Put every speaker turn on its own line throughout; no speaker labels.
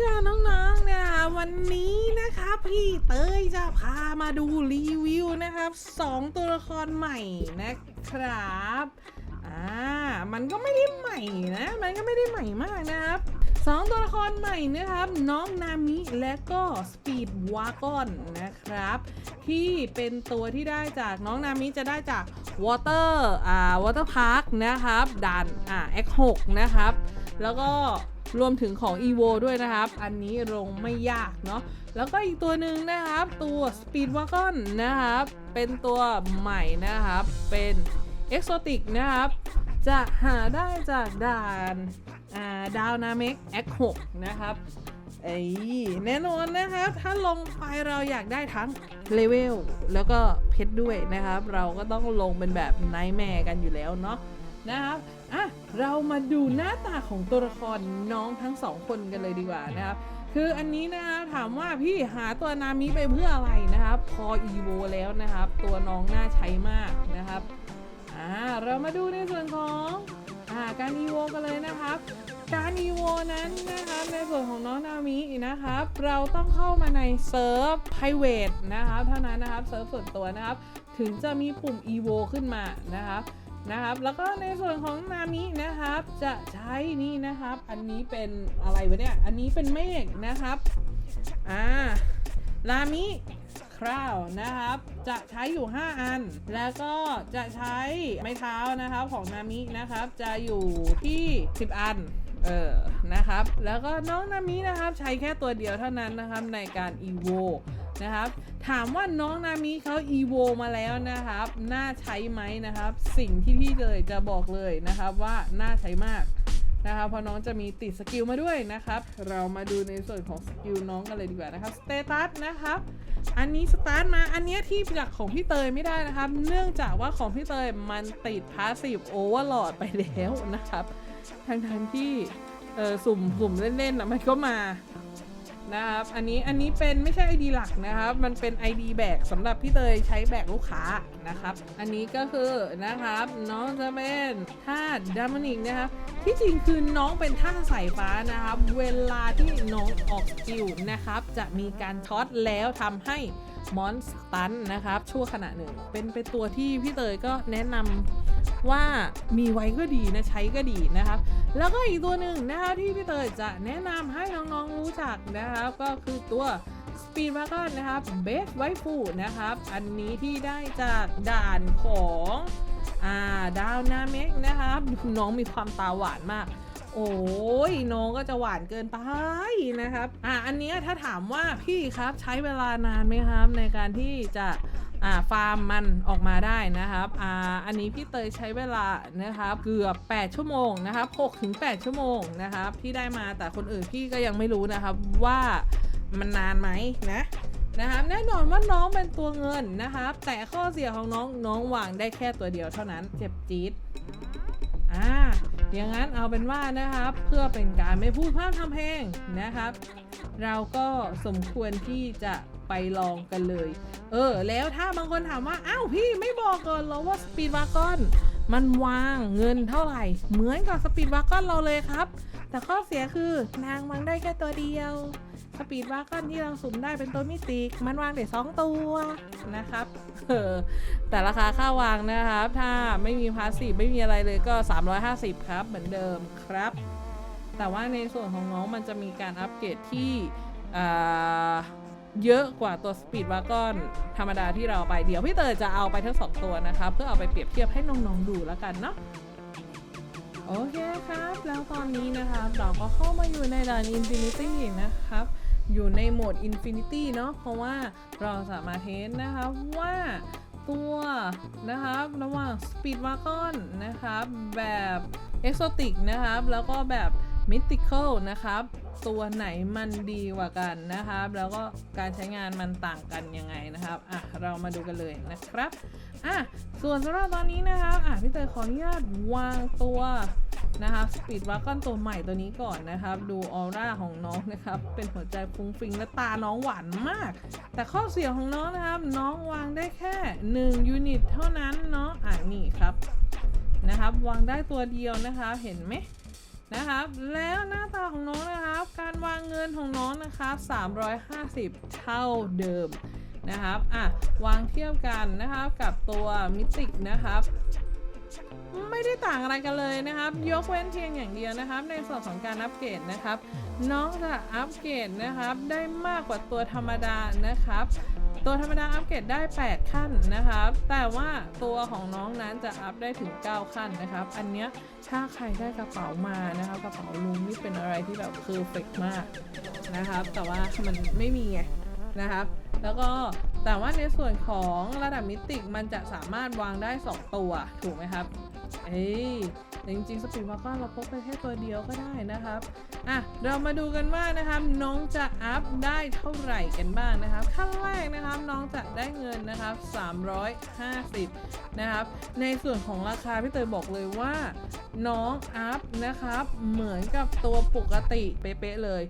จ้าน้องๆเนี่ยวันนี้นะครับพี่เต้ยจะพามาดูรีวิวนะครับสองตัวละครใหม่นะครับอ่ามันก็ไม่ได้ใหม่นะมันก็ไม่ได้ใหม่มากนะครับสองตัวละครใหม่นะครับ น้องนามิและก็สปีดวากอนนะครับ ที่เป็นตัวที่ได้จากน้องนามิจะได้จากวอเตอร์อ่าวอเตอร์พาร์คนะครับด่านอ่า X6 นะครับ แล้วก็ รวมถึงของ EVO ด้วยนะครับ อันนี้ลงไม่ยากเนาะแล้วก็อีกตัวหนึ่งนะครับ ตัว Speed Wagon นะครับ เป็นตัวใหม่นะครับ เป็น Exotic นะครับ จะหาได้จากด่านอ่าดาวนาเมก X6 นะครับไอ้ยแน่นอนนะครับ ถ้าลงไปเราอยากได้ทั้งเลเวลแล้วก็เพชรด้วยนะครับ เราก็ต้องลงเป็นแบบไนท์แมร์กันอยู่แล้วเนาะ นะครับอะเรามาดูหน้าตาของตัวละครน้องทั้งสองคนกันเลยดีกว่านะครับ คืออันนี้นะคะถามว่าพี่หาตัวนามิไปเพื่ออะไรนะครับ พออีโวแล้วนะครับ ตัวน้องน่าใช้มากนะครับอ่าเรามาดูในส่วนของอ่าการอีโวกันเลยนะครับ การอีโวนั้นนะครับในส่วนของน้องนามินะครับ เราต้องเข้ามาในเซิร์ฟ private นะครับเท่านั้นนะครับเซิร์ฟส่วนตัวนะครับ ถึงจะมีปุ่ม EVO ขึ้นมานะครับ นะครับ แล้วก็ในส่วนของนามินะครับ จะใช้นี่นะครับ อันนี้เป็นอะไรวะเนี่ย อันนี้เป็นเมฆนะครับ อ่านามิคราวนะครับ จะใช้อยู่ 5 อัน แล้วก็จะใช้ไม้เท้านะครับของนามินะครับ จะอยู่ที่ 10 อัน เออ นะครับ แล้วก็น้องนามินะครับใช้แค่ตัวเดียวเท่านั้นนะครับในการ EVO นะครับ ถามว่าน้องนามิเขา EVO มาแล้วนะครับ น่าใช้ไหมนะครับ สิ่งที่พี่เลยจะบอกเลยนะครับว่าน่าใช้มากนะครับเพราะน้องจะมีติดสกิลมาด้วยนะครับ เรามาดูในส่วนของสกิลน้องกันเลยดีกว่านะครับสเตตัสนะครับ อันนี้สตาร์ทมา อันเนี้ยที่จากของพี่เตยไม่ได้นะครับ เนื่องจากว่าของพี่เตยมันติดพาสซีฟโอเวอร์โหลดไปแล้วนะครับทั้งทงๆที่ เออสุ่มสุ่มเล่นๆนะมันก็มานะครับ อันนี้อันนี้เป็นไม่ใช่ ID หลักนะครับ มันเป็น ID แบกสำหรับพี่เตยใช้แบกลูกค้านะครับ อันนี้ก็คือนะครับน้องจะเป็นท่าดามนิกนะครับ ที่จริงคือน้องเป็นท่าสายฟ้านะครับ เวลาที่น้องออกกิลนะครับ จะมีการช็อตแล้วทำให้ มอนสตันนะครับ ชั่วขณะหนึ่ง เป็นเป็นตัวที่พี่เตยก็แนะนำว่ามีไว้ก็ดีนะ ใช้ก็ดีนะครับ แล้วก็อีกตัวหนึ่งนะคะที่พี่เตยจะแนะนำให้น้องๆรู้จักนะครับ ก็คือตัว Speed w a g o n นะครับ Best Waifu นะครับ อันนี้ที่ได้จากด่านของอ่าดาวนาเมกนะครับ น้องมีความตาหวานมาก โอ้ยน้องก็จะหวานเกินไปนะครับ อ่าอันเนี้ยถ้าถามว่าพี่ครับใช้เวลานานไหมครับ ในการที่จะอ่าฟาร์มมันออกมาได้นะครับอ่าอันนี้พี่เตยใช้เวลานะครับเกือบ 8 ชั่วโมงนะครับ6ถึง8ชั่วโมงนะครับที่ได้มาแต่คนอื่นพี่ก็ยังไม่รู้นะครับว่ามันนานไหมนะนะครับแน่นอนว่าน้องเป็นตัวเงินนะครับ แต่ข้อเสียของน้องน้องวางได้แค่ตัวเดียวเท่านั้นเจ็บจี๊ดอ่า อย่างนั้นเอาเป็นว่านะครับ เพื่อเป็นการไม่พูดพร่ำทำเพลงนะครับ เราก็สมควรที่จะไปลองกันเลย เออ แล้วถ้าบางคนถามว่า อ้าวพี่ไม่บอกก่อนเหรอว่าสปีดวากอนมันวางเงินเท่าไหร่ เหมือนกับสปีดวากอนเราเลยครับ แต่ข้อเสียคือนางวางได้แค่ตัวเดียว สปีดวากอนที่เราสุ่มได้เป็นตัวมิติก มันวางได้สองตัวนะครับเออแต่ราคาค่าวางนะครับ ถ้าไม่มีพาสซีฟไม่มีอะไรเลยก็ 350 ครับ เหมือนเดิมครับ แต่ว่าในส่วนของน้องมันจะมีการอัปเกรดที่เยอะกว่าตัวสปีดวากอนธรรมดาที่เราไปเดี๋ยวพี่เตยจะเอาไปทั้งสองตัวนะครับ เพื่อเอาไปเปรียบเทียบให้น้องๆดูแล้วกันเนาะโอเคครับ แล้วตอนนี้นะครับ เราก็เข้ามาอยู่ในด่าน Infinity นะครับ อยู่ในโหมด Infinity เนาะเพราะว่าเราสามารถเทสนะครับว่าตัวนะครับระหว่าง Speed Wagon นะครับแบบ Exotic นะครับแล้วก็แบบ Mythical นะครับตัวไหนมันดีกว่ากันนะครับ แล้วก็การใช้งานมันต่างกันยังไงนะครับอะเรามาดูกันเลยนะครับอะส่วนสำหรับตอนนี้นะครับอะพี่เตยขออนุญาตวางตัว นะครับสปีดวากอนตัวใหม่ตัวนี้ก่อนนะครับ ดูออร่าของน้องนะครับ เป็นหัวใจฟุ้งฟิงและตาน้องหวานมาก แต่ข้อเสียของน้องนะครับ น้องวางได้แค่ 1 ยูนิตเท่านั้นเนาะอะนี่ครับนะครับ วางได้ตัวเดียวนะคะเห็นไหมนะครับแล้วหน้าตาของน้องนะครับ การวางเงินของน้องนะครับ350 เท่าเดิมนะครับอะวางเทียบกันนะครับกับตัวมิติกนะครับ ไม่ได้ต่างอะไรกันเลยนะครับ ยกเว้นเพียงอย่างเดียวนะครับ ในส่วนของการอัปเกรดนะครับ น้องจะอัปเกรดนะครับ ได้มากกว่าตัวธรรมดานะครับ ตัวธรรมดาอัปเกรดได้ 8 ขั้นนะครับ แต่ว่าตัวของน้องนั้นจะอัพได้ถึง 9 ขั้นนะครับ อันเนี้ยถ้าใครได้กระเป๋ามานะครับกระเป๋าลุงนี่เป็นอะไรที่แบบเพอร์เฟกมากนะครับ แต่ว่ามันไม่มีไงนะครับ แล้วก็ แต่ว่าในส่วนของระดับมิติมันจะสามารถวางได้ 2 ตัว ถูกไหมครับ เอ้ยแต่จริงๆสปีดวาก้อนเราพกไปแค่ตัวเดียวก็ได้นะครับ อะ เรามาดูกันว่านะครับน้องจะอัพได้เท่าไหร่กันบ้างนะครับ ขั้นแรกนะครับน้องจะได้เงินนะครับ 350 นะครับ ในส่วนของราคาพี่เตยบอกเลยว่า น้องอัพนะครับ เหมือนกับตัวปกติเป๊ะๆเลย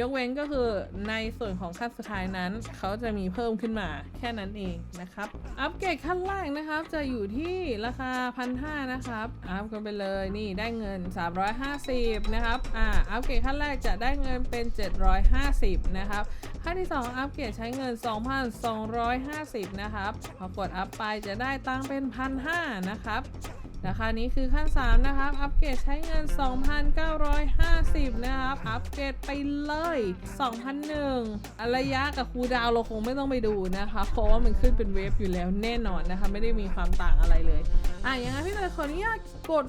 ยกเว้นก็คือในส่วนของขั้นสุดท้ายนั้น เขาจะมีเพิ่มขึ้นมาแค่นั้นเองนะครับ อัปเกรดขั้นแรกนะครับ จะอยู่ที่ราคาพันห้านะครับ อัพกันไปเลยนี่ได้เงิน 350 นะครับอ่าอัปเกรดขั้นแรกจะได้เงินเป็น 750 นะครับขั้นที่ 2 อัปเกรดใช้เงิน 2,250 นะครับพอกดอัพไปจะได้ตังเป็น1,500นะครับ ราคานี้คือขั้น 3 นะครับ อัปเกรดใช้เงิน 2,950 นะครับ อัปเกรดไปเลย 2,001ระยะกับคูดาวเราคงไม่ต้องไปดูนะคะ เพราะว่ามันขึ้นเป็นเวฟอยู่แล้วแน่นอนนะคะ ไม่ได้มีความต่างอะไรเลย อะอย่างนั้นพี่เลยขออนุญาตกด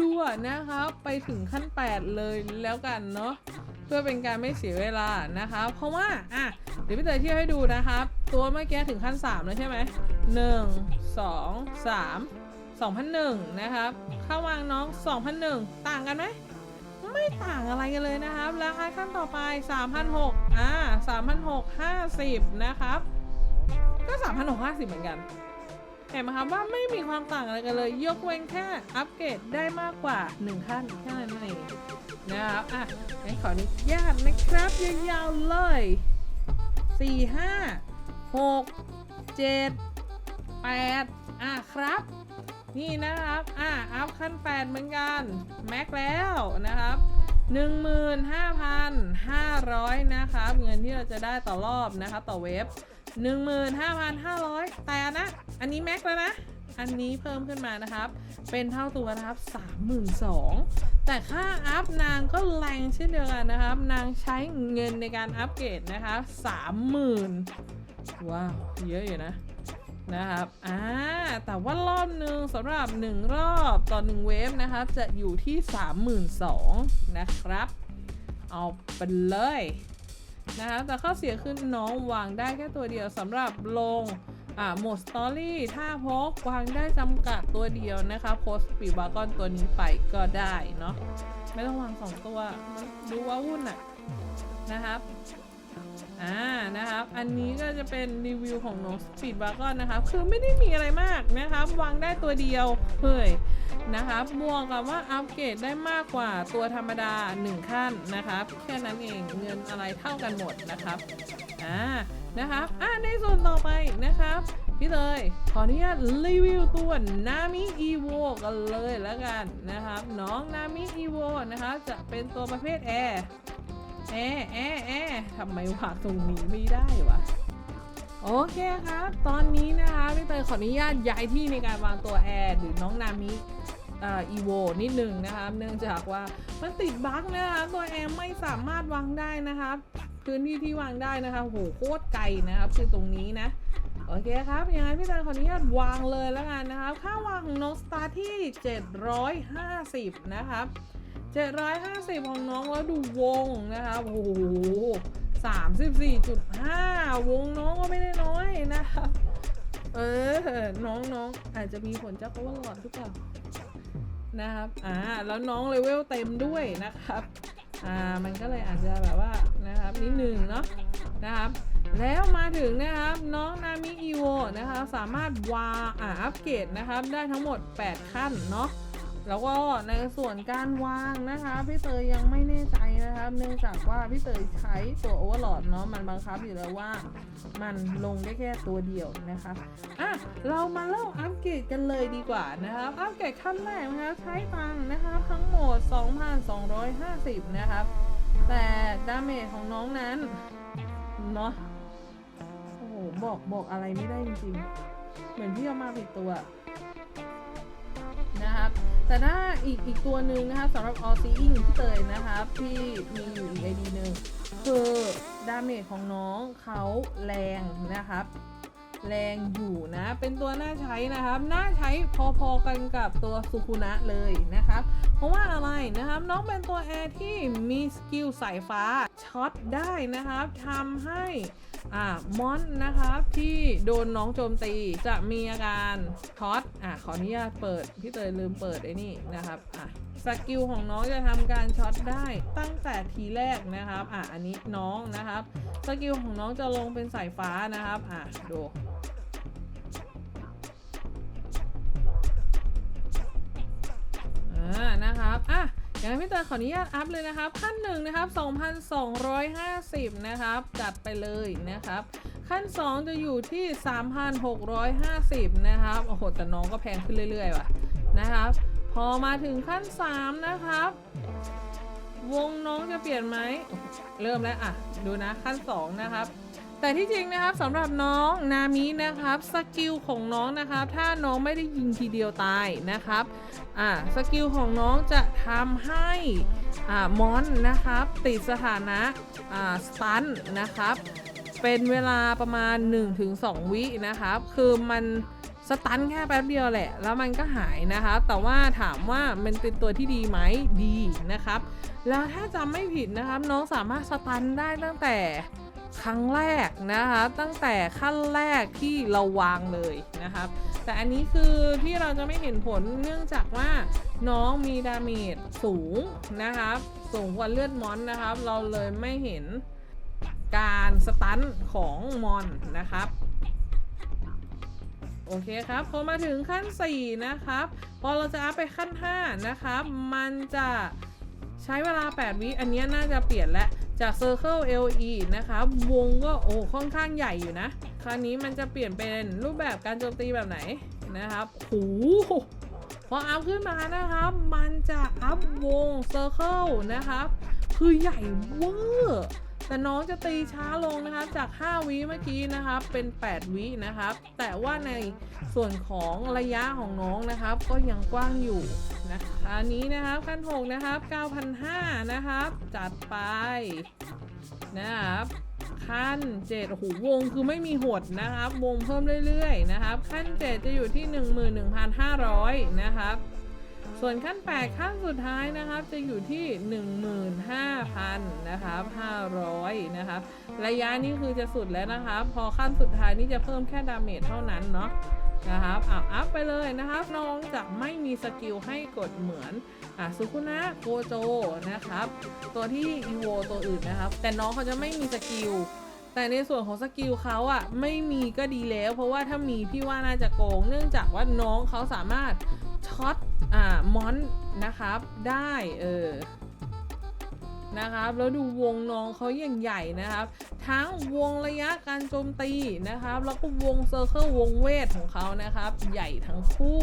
รัวๆนะคะไปถึงขั้น 8 เลยแล้วกันเนาะเพื่อเป็นการไม่เสียเวลานะคะ เพราะว่าอะเดี๋ยวพี่เตยเที่ยวให้ดูนะครับ ตัวเมื่อกี้ถึงขั้น 3 แล้วใช่ไหมหนึ่งสองสาม 2001 นะครับข้าววางน้อง 2001 ต่างกันไหม ไม่ต่างอะไรกันเลยนะครับ ราคาขั้นต่อไป 3,600อ่า3,650 นะครับ ก็ 3,650 เหมือนกัน เห็นไหมครับว่าไม่มีความต่างอะไรกันเลย ยกเว้นแค่อัปเกรดได้มากกว่า 1 ขั้นแค่นั้นเองนะครับ อะงั้นขออนุญาตนะครับ ยาวๆเลย 4 5 6 7 8 อะครับ นี่นะครับ อะอัพขั้น 8 เหมือนกัน แม็กแล้วนะครับ 15,500 นะครับ เงินที่เราจะได้ต่อรอบนะครับต่อเว็บ 15,500 แต่นะ อันนี้แม็กแล้วนะ อันนี้เพิ่มขึ้นมานะครับ เป็นเท่าตัวนะครับ 32,000แต่ค่าอัพนางก็แรงเช่นเดียวกันนะครับ นางใช้เงินในการอัปเกรดนะคะ30,000 ว้าว เยอะอยู่นะนะครับ อ่า แต่ว่ารอบหนึ่งสำหรับ 1 รอบต่อ 1 เวฟนะครับ จะอยู่ที่ 32,000นะครับ เอาไปเลยนะคะแต่ข้อเสียคือน้องวางได้แค่ตัวเดียวสำหรับลงอ่าโหมดสตอรี่ถ้าพกวางได้จำกัดตัวเดียวนะคะโพสปีบากอนตัวนี้ไปก็ได้เนาะไม่ต้องวาง2ตัวดูว่าวุ่นอะนะครับ อ่านะครับอันนี้ก็จะเป็นรีวิวของน้องสปีดบาร์กอนนะครับคือไม่ได้มีอะไรมากนะครับวางได้ตัวเดียวเฮ้ยนะครับบวกกับว่าอัปเกรดได้มากกว่าตัวธรรมดา 1 ขั้นนะครับแค่นั้นเองเงินอะไรเท่ากันหมดนะครับอ่านะครับอ่าในส่วนต่อไปนะครับพี่เลยขออนุญาตรีวิวตัวนามิอีโวกันเลยแล้วกันนะครับน้องนามิอีโวนะครับจะเป็นตัวประเภทแอร์ แอร์แอร์แอร์ทำไมวางตรงนี้ไม่ได้วะโอเคครับ ตอนนี้นะคะพี่เตยขออนุญาตย้ายที่ในการวางตัวแอร์หรือน้องนามิอีโวนิดหนึ่งนะครับเนื่องจากว่ามันติดบั๊กนะคะตัวแอร์ไม่สามารถวางได้นะครับพื้นที่ที่วางได้นะคะโหโคตรไกลนะครับคือตรงนี้นะโอเคครับยังไงพี่เตยขออนุญาตวางเลยแล้วกันนะครับ ค่าวางของน้องสตาร์ที่ 750 นะครับ 750 ของน้องแล้วดูวงนะครับโอ้โห34.5 วงน้องก็ไม่ได้น้อยนะครับเออ น้องน้องอาจจะมีผลจากเพราะว่าหลอดหรือเปล่านะครับ อ่า แล้วน้องเลเวลเต็มด้วยนะครับ อ่า มันก็เลยอาจจะแบบว่านะครับนิดหนึ่งเนาะนะครับ แล้วมาถึงนะครับน้องนามิอีโวนะคะสามารถวาอ่าอัปเกรดนะครับได้ทั้งหมด 8 ขั้นเนาะ แล้วก็ในส่วนการวางนะคะพี่เตยยังไม่แน่ใจนะครับเนื่องจากว่าพี่เตยใช้ตัวโอเวอร์ลอดเนาะมันบังคับอยู่แล้วว่า มันลงได้แค่ตัวเดียวนะคะอะเรามาเริ่มอัปเกรดกันเลยดีกว่านะครับอัปเกรดขั้นแรกนะครับใช้ตังนะครับทั้งหมด 2,250 นะครับแต่ดาเมจของน้องนั้นเนาะโอ้โหบอกบอกอะไรไม่ได้จริงๆ เหมือนพี่เอามาผิดตัว นะครับ แต่ถ้าอีกอีกตัวหนึ่งนะครับสำหรับ All Seeing ที่เตยนะครับที่มีอยู่อีก ID หนึ่งคือดาเมจของน้องเขาแรงนะครับ แรงอยู่นะ เป็นตัวน่าใช้นะครับ น่าใช้พอๆกันกับตัวสุคุนะเลยนะครับ เพราะว่าอะไรนะครับ น้องเป็นตัวแอร์ที่มีสกิลสายฟ้าช็อตได้นะครับทำให้อ่ามอนนะครับที่โดนน้องโจมตีจะมีอาการช็อตอะขออนุญาตเปิด พี่เตยลืมเปิดไอ้นี่นะครับอะ สกิลของน้องจะทำการช็อตได้ตั้งแต่ทีแรกนะครับอะอันนี้น้องนะครับสกิลของน้องจะลงเป็นสายฟ้านะครับอะดูอ่านะครับอะอย่างพี่เตยขออนุญาตอัพเลยนะครับขั้นหนึ่งนะครับ2,250นะครับจัดไปเลยนะครับขั้น 2 จะอยู่ที่ 3,650นะครับโอ้โหแต่น้องก็แพงขึ้นเรื่อยๆว่ะนะครับ พอมาถึงขั้น 3 นะครับ วงน้องจะเปลี่ยนไหม เริ่มแล้วอะ ดูนะขั้น 2 นะครับ แต่ที่จริงนะครับสำหรับน้องนามินะครับสกิลของน้องนะครับถ้าน้องไม่ได้ยิงทีเดียวตายนะครับอ่าสกิลของน้องจะทำให้อ่ามอนนะครับติดสถานะอ่าสตันนะครับเป็นเวลาประมาณ 1-2 วินะครับ คือมัน ตันแค่แป๊บเดียวแหละ แล้วมันก็หายนะครับแต่ว่าถามว่ามันเป็นตัวที่ดีไหมดีนะครับ แล้วถ้าจำไม่ผิดนะครับน้องสามารถสตันได้ตั้งแต่ครั้งแรกนะคะ ตั้งแต่ขั้นแรกที่เราวางเลยนะครับ แต่อันนี้คือที่เราจะไม่เห็นผลเนื่องจากว่าน้องมีดาเมจสูงนะครับ สูงกว่าเลือดมอนนะครับ เราเลยไม่เห็นการสตันของมอนนะครับ โอเคครับพอมาถึงขั้น 4 นะครับ พอเราจะอัพไปขั้น 5 นะครับ มันจะใช้เวลา 8 วิอันนี้น่าจะเปลี่ยนแล้วจาก Circle LE นะครับวงก็โอ้ค่อนข้างใหญ่อยู่นะ คราวนี้มันจะเปลี่ยนเป็นรูปแบบการโจมตีแบบไหนนะครับโหพออัพขึ้นมานะครับ มันจะอัพวง Circle นะครับ คือใหญ่เวอร์ แต่น้องจะตีช้าลงนะครับจาก 5 วิเมื่อกี้นะครับเป็น 8 วินะครับ แต่ว่าในส่วนของระยะของน้องนะครับ ก็ยังกว้างอยู่นะคะอันนี้นะครับขั้น6นะครับ9,500นะครับ จัดไปนะครับขั้น7โอ้โหวงคือไม่มีหดนะครับ วงเพิ่มเรื่อยๆนะครับ ขั้น 7 จะอยู่ที่ 11,500 นะครับ ส่วนขั้น 8 ขั้นสุดท้ายนะครับจะอยู่ที่ 15,000นะครับ500นะครับระยะนี้คือจะสุดแล้วนะครับพอขั้นสุดท้ายนี่จะเพิ่มแค่ดาเมจเท่านั้นเนาะนะครับอะอัพไปเลยนะครับน้องจะไม่มีสกิลให้กดเหมือนอะสุคุนะโกโจนะครับ ตัวที่อีโวตัวอื่นนะครับ แต่น้องเขาจะไม่มีสกิล แต่ในส่วนของสกิลเขาอะไม่มีก็ดีแล้ว เพราะว่าถ้ามีพี่ว่าน่าจะโกง เนื่องจากว่าน้องเขาสามารถช็อตอ่ามอนนะครับ ได้เออ นะครับ แล้วดูวงน้องเขาอย่างใหญ่นะครับ ทั้งวงระยะการโจมตีนะครับ แล้วก็วงเซอร์เคิลวงเวทของเขานะครับ ใหญ่ทั้งคู่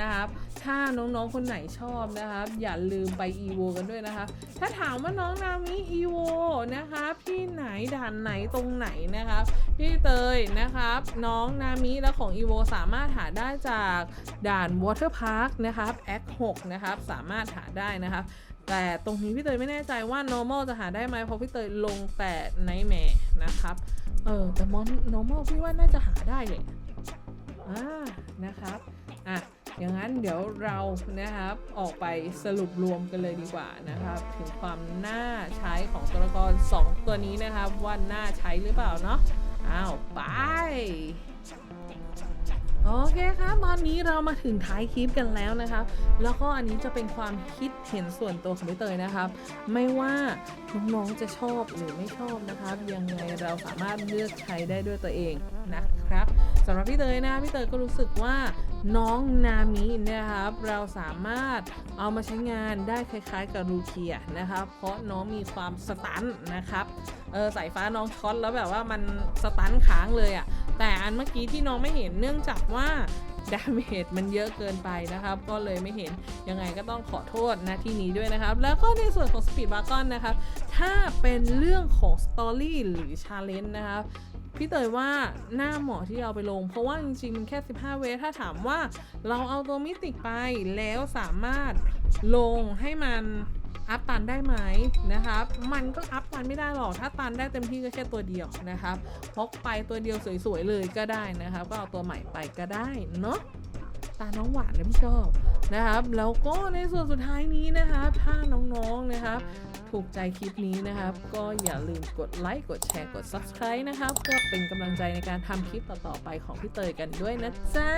นะครับ ถ้าน้องๆคนไหนชอบนะครับ อย่าลืมไป EVO กันด้วยนะคะถ้าถามว่าน้องนามิ EVO นะครับที่ไหนด่านไหนตรงไหนนะครับพี่เตยนะครับ น้องนามิและของ EVO สามารถหาได้จากด่าน Water Park นะครับ Act 6นะครับสามารถหาได้นะครับ แต่ตรงนี้พี่เตยไม่แน่ใจว่า normal จะหาได้ไหมเพราะพี่เตยลงแต่ nightmare นะครับ เออแต่มอน normal พี่ว่าน่าจะหาได้เลยอ่านะครับอะอย่างนั้นเดี๋ยวเรานะครับออกไปสรุปรวมกันเลยดีกว่านะครับถึงความน่าใช้ของตัวละคร2ตัวนี้นะครับว่าน่าใช้หรือเปล่าเนาะอ้าวไป โอเคครับตอนนี้เรามาถึงท้ายคลิปกันแล้วนะครับ แล้วก็อันนี้จะเป็นความคิดเห็นส่วนตัวของพี่เตยนะครับ ไม่ว่าน้องๆจะชอบหรือไม่ชอบนะครับ ยังไงเราสามารถเลือกใช้ได้ด้วยตัวเอง นะครับสำหรับพี่เตยนะพี่เตยก็รู้สึกว่าน้องนามินะครับเราสามารถเอามาใช้งานได้คล้ายๆกับลูเคียนะครับเพราะน้องมีความสตันนะครับเออสายฟ้าน้องช็อตแล้วแบบว่ามันสตันค้างเลยอะ่ะแต่อันเมื่อกี้ที่น้องไม่เห็นเนื่องจากว่าดาเมจมันเยอะเกินไปนะครับ ก็เลยไม่เห็นยังไงก็ต้องขอโทษนะที่นี้ด้วยนะครับ แล้วก็ในส่วนของ Speed w a g o n นะครับ ถ้าเป็นเรื่องของสตอรี่หรือชาเลนจ์นะครับ พี่เตยว่าหน้าเหมาะที่เอาไปลง เพราะว่าจริงๆมันแค่ 15 เวฟถ้าถามว่าเราเอาตัวมิติไปแล้วสามารถลงให้มันอัพตันได้ไหมนะครับ มันก็อัพตันไม่ได้หรอก ถ้าตันได้เต็มที่ก็แค่ตัวเดียวนะครับ พกไปตัวเดียวสวยๆเลยก็ได้นะครับ ก็เอาตัวใหม่ไปก็ได้เนาะ ตาน้องหวานนะพี่ชอบนะครับ แล้วก็ในส่วนสุดท้ายนี้นะครับ ถ้าน้องๆนะครับ ถูกใจคลิปนี้นะครับ ก็อย่าลืมกดไลค์กดแชร์กด Subscribe นะครับเพื่อเป็นกำลังใจในการทำคลิปต่อๆไปของพี่เตยกันด้วยนะจ๊ะ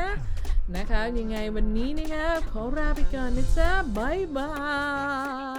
นะคะยังไงวันนี้นะครับขอลาไปก่อนนะจ๊ะบ๊ายบาย